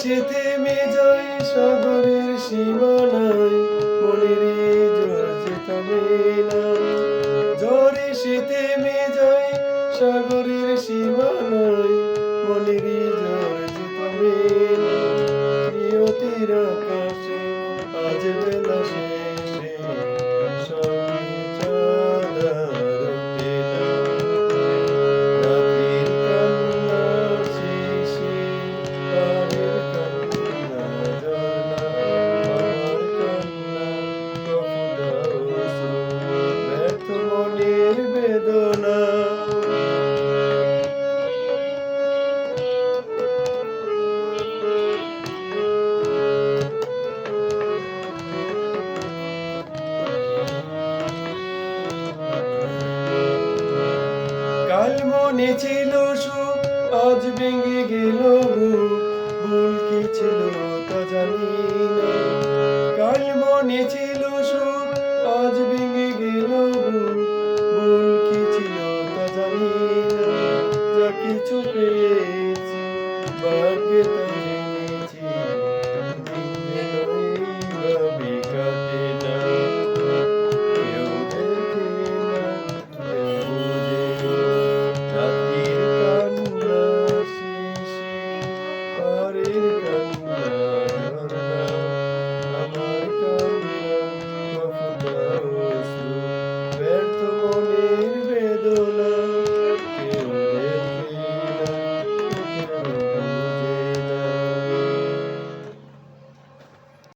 শীতে বিজয় সাগরের সীমানায়। মনের জর্জিত মেলা ঝরে শীতে বিজয় সাগরের সীমানায়। মনের জর্জিত মেলা বেদনা। কাল মনে ছিল সুখ, আজ ভেঙে গেল ভুল কি ছিল তা জানি না। আজ ভেঙে भक्त